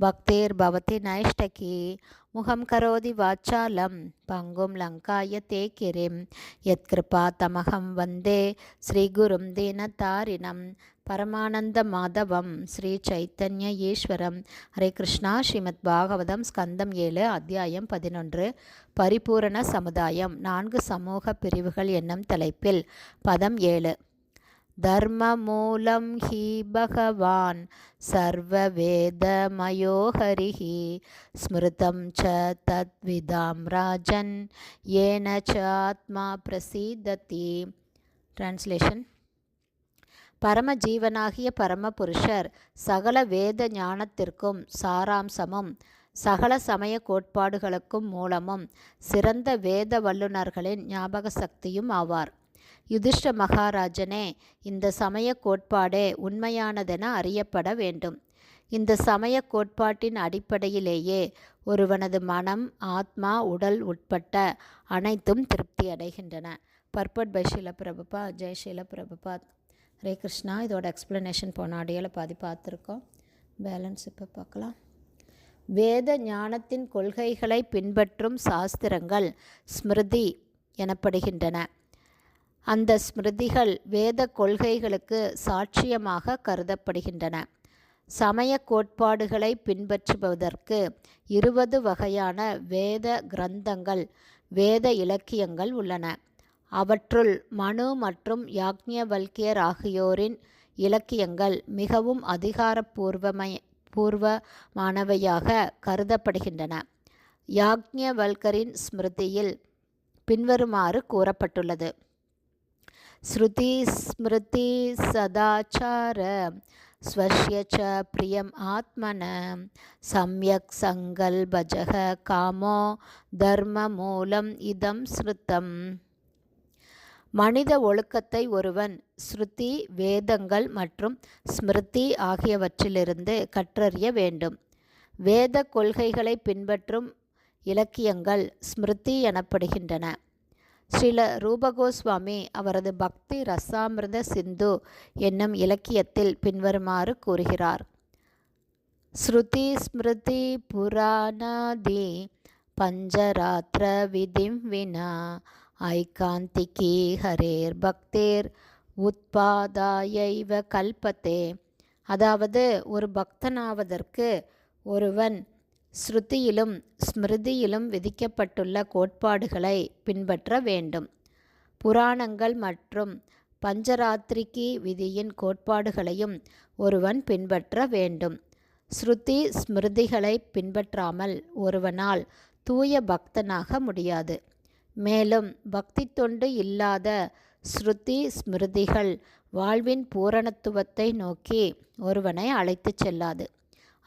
பக்தேர் பவதி நைஷ்டகி முகம் கரோதி வாச்சாலம் பங்கும் லங்காய தேக்கிரிம் எத் யத்கிருபா தமகம் வந்தே ஸ்ரீகுரும் தீனதாரிணம் பரமானந்த மாதவம் ஸ்ரீ சைத்தன்ய ஈஸ்வரம் ஹரே கிருஷ்ணா ஸ்ரீமத் பாகவதம் ஸ்கந்தம் ஏழு அத்தியாயம் பதினொன்று பரிபூரண சமுதாயம் நான்கு சமூக பிரிவுகள் என்னும் தலைப்பில் பதம் ஏழு। தர்மமூலம் ஹி பகவான் சர்வவேதமயோஹரிஹி ஸ்மிருதம் ச தத்விதாம் ராஜன் ஏன ச ஆத்மா பிரசீததி. டிரான்ஸ்லேஷன் பரமஜீவனாகிய பரமபுருஷர் சகல வேத ஞானத்திற்கும் சாராம்சமும் சகல சமய கோட்பாடுகளுக்கும் மூலமும் சிறந்த வேத வல்லுநர்களின் ஞாபக சக்தியும் ஆவார். யுதிஷ்ட மகாராஜனே இந்த சமய கோட்பாடே உண்மையானதென அறியப்பட வேண்டும். இந்த சமய கோட்பாட்டின் அடிப்படையிலேயே ஒருவனது மனம் ஆத்மா உடல் உட்பட்ட அனைத்தும் திருப்தி அடைகின்றன. Purport by Srila Prabhupada Jai Srila Prabhupada Hare Krishna. இதோட எக்ஸ்ப்ளனேஷன் போன ஆடியோவில் பாதி பார்த்துருக்கோம். பேலன்ஸ் இப்போ பார்க்கலாம். வேத ஞானத்தின் கொள்கைகளை பின்பற்றும் சாஸ்திரங்கள் ஸ்மிருதி எனப்படுகின்றன. அந்த ஸ்மிருதிகள் வேத கொள்கைகளுக்கு சாட்சியமாக கருதப்படுகின்றன. சமய கோட்பாடுகளை பின்பற்றுவதற்கு இருபது வகையான வேத கிரந்தங்கள் வேத இலக்கியங்கள் உள்ளன. அவற்றுள் மனு மற்றும் யாக்ஞவல்கியர் ஆகியோரின் இலக்கியங்கள் மிகவும் அதிகாரப்பூர்வமய பூர்வமானவையாக கருதப்படுகின்றன. யாக்ஞவல்கரின் ஸ்மிருதியில் பின்வருமாறு கூறப்பட்டுள்ளது. ஸ்ருதி ஸ்மிருதி சதாச்சார ஸ்வஷ்ய ச பிரியம் ஆத்மன சம்யக் சங்கல்பஜக காமோ தர்ம மூலம் இதம் ஸ்ருத்தம். மனித ஒழுக்கத்தை ஒருவன் ஸ்ருதி வேதங்கள் மற்றும் ஸ்மிருதி ஆகியவற்றிலிருந்து கற்றறிய வேண்டும். வேத கொள்கைகளை பின்பற்றும் இலக்கியங்கள் ஸ்மிருதி எனப்படுகின்றன. ஸ்ரீல ரூபகோஸ்வாமி அவரது பக்தி ரசாமிர்த சிந்து என்னும் இலக்கியத்தில் பின்வருமாறு கூறுகிறார். ஸ்ருதி ஸ்மிருதி புராணாதி பஞ்சராத்திர விதிம் வினா ஐகாந்திகி ஹரேர் பக்தேர் உத்பாதாயைவ கல்பத்தே. அதாவது ஒரு பக்தனாவதற்கு ஒருவன் ஸ்ருதியிலும் ஸ்மிருதியிலும் விதிக்கப்பட்டுள்ள கோட்பாடுகளை பின்பற்ற வேண்டும். புராணங்கள் மற்றும் பஞ்சராத்திரிக்கு விதியின் கோட்பாடுகளையும் ஒருவன் பின்பற்ற வேண்டும். ஸ்ருதி ஸ்மிருதிகளை பின்பற்றாமல் ஒருவனால் தூய பக்தனாக முடியாது. மேலும் பக்தி தொண்டு இல்லாத ஸ்ருதி ஸ்மிருதிகள் வாழ்வின் பூரணத்துவத்தை நோக்கி ஒருவனை அழைத்துச் செல்லாது.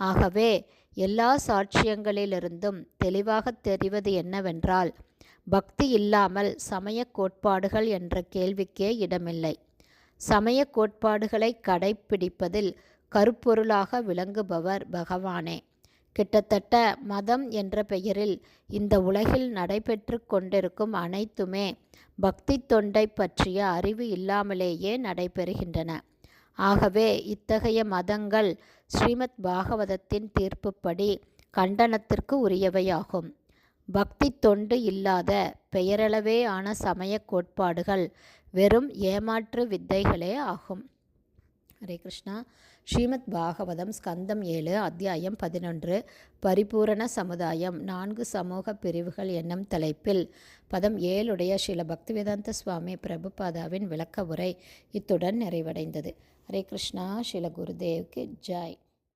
ஆகவே எல்லா சாட்சியங்களிலிருந்தும் தெளிவாக தெரிவது என்னவென்றால் பக்தி இல்லாமல் சமய கோட்பாடுகள் என்ற கேள்விக்கே இடமில்லை. சமய கோட்பாடுகளை கடைப்பிடிப்பதில் கருப்பொருளாக விளங்குபவர் பகவானே. கிட்டத்தட்ட மதம் என்ற பெயரில் இந்த உலகில் நடைபெற்று கொண்டிருக்கும் அனைத்துமே பக்தி தொண்டை பற்றிய அறிவு இல்லாமலேயே நடைபெறுகின்றன. ஆகவே இத்தகைய மதங்கள் ஸ்ரீமத் பாகவதத்தின் தீர்ப்புப்படி கண்டனத்திற்கு உரியவையாகும். பக்தி தொண்டு இல்லாத பெயரளவே ஆன சமய கோட்பாடுகள் வெறும் ஏமாற்று வித்தைகளே ஆகும். ஹரே கிருஷ்ணா. ஸ்ரீமத் பாகவதம் ஸ்கந்தம் ஏழு அத்தியாயம் பதினொன்று பரிபூரண சமுதாயம் நான்கு சமூக பிரிவுகள் என்னும் தலைப்பில் பதம் ஏழுடைய ஸ்ரீல பக்திவேதாந்த சுவாமி பிரபுபாதாவின் விளக்க உரை இத்துடன் நிறைவடைந்தது. ஹரே கிருஷ்ணா ஸ்ரீல குருதேவ்க்கு ஜாய்.